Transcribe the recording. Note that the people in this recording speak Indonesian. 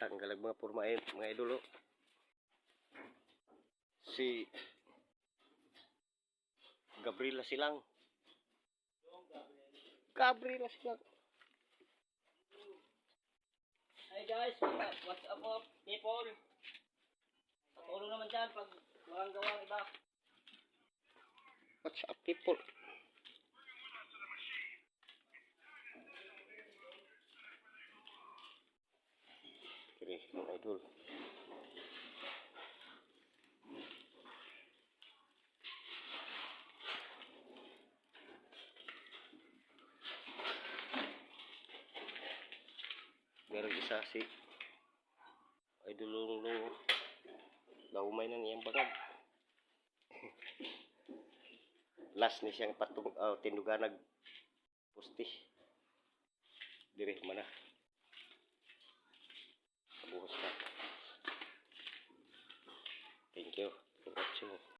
tanggal ang mga purmain mga idolo. Si Gabriela silang. Gabriela silang. Hi guys, what's up po people? Patulong naman dyan pag walang gawang iba. what's up people Kiri, mga idol meron isa si idol lulong laumay na niyang bagag last ni siyang patung uh, tinduganag pusti dire mana 你给我我